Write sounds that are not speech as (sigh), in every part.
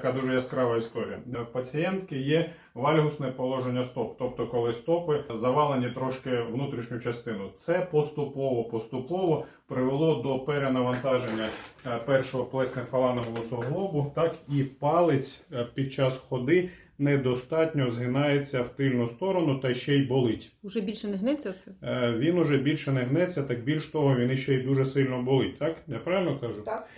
така дуже яскрава історія. В пацієнтки є вальгусне положення стоп, тобто коли стопи завалені трошки внутрішню частину. Це поступово поступово привело до перенавантаження е, першого плеснефаланового суглобу, так і палець е, під час ходи недостатньо згинається в тильну сторону та ще й болить. Уже більше не гнеться це? Е, Він уже більше не гнеться, так більш того, він іще й дуже сильно болить. Так я правильно кажу? Так,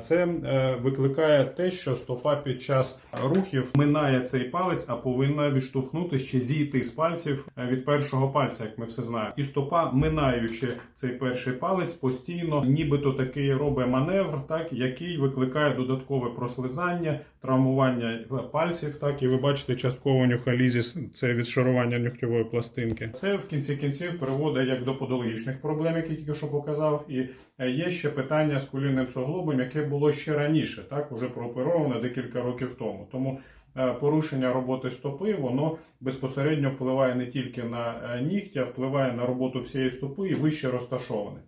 Це е, викликає те, що стопа під час рухів минає цей палець, а повинна відштовхнути ще зійти з пальців е, від першого пальця, як ми все знаємо. І стопа, минаючи цей перший палець, постійно, нібито такий робить маневр, так який викликає додаткове прослизання, травмування пальців. Так і ви бачите частково нюхалізіс, це відшарування нюхтєвої пластинки. Це в кінці кінців приводить як до подологічних проблем, які тільки що показав, і Е, Є ще питання з колінним суглобом, яке було ще раніше, так уже прооперовано декілька років тому. Тому е, порушення роботи стопи воно безпосередньо впливає не тільки на е, нігті, а впливає на роботу всієї стопи і вище розташоване.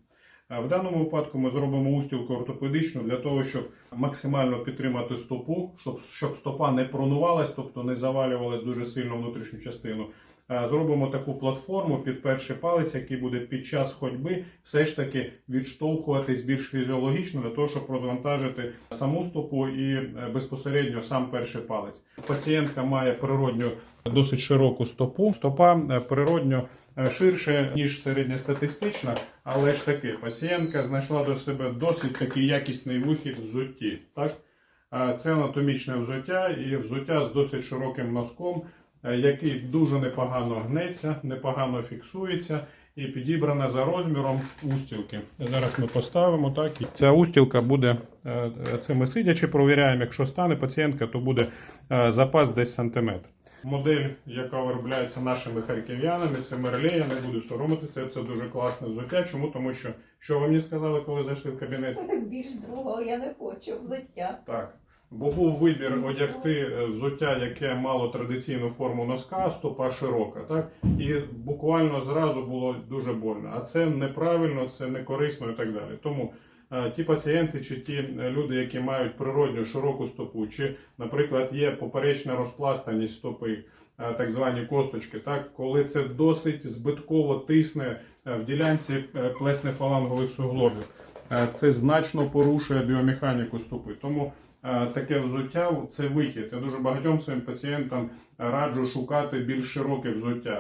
Е, В даному випадку ми зробимо устілку ортопедичну для того, щоб максимально підтримати стопу, щоб, щоб стопа не пронувалась, тобто не завалювалась дуже сильно внутрішню частину. Е, Зробимо таку платформу під перший палець, який буде під час ходьби все ж таки відштовхуватись більш фізіологічно для того, щоб розвантажити саму стопу і е, безпосередньо сам перший палець. Пацієнтка має природню досить широку стопу. Стопа е, природньо ширше ніж середньостатистична, але ж таки пацієнтка знайшла до себе досить такий якісний вихід в взутті. Так? Це анатомічне взуття і взуття з досить широким носком, який дуже непогано гнеться, непогано фіксується і підібрана за розміром устілки. Зараз ми поставимо так. І ця устілка буде е, це ми сидячи, провіряємо. Якщо стане пацієнтка, то буде е, запас десь сантиметр. Модель, яка виробляється нашими харків'янами, це Мерлея, не буду соромитися. Це дуже класне взуття. Чому? Тому що що ви мені сказали, коли зайшли в кабінет? (laughs) більш другого я не хочу взуття. Так. Бо був вибір одягти е, взуття, яке мало традиційну форму носка, стопа широка, так? І буквально зразу було дуже больно. А це неправильно, це не корисно і так далі. Тому е, ті пацієнти чи ті е, люди, які мають природню широку стопу, чи, наприклад, є поперечна розпластаність стопи, так звані косточки, так? коли це досить збитково тисне в ділянці плеснефалангових суглобів. Це значно порушує біомеханіку стопи. Тому таке взуття це вихід. Я дуже багатьом своїм пацієнтам раджу шукати більш широке взуття.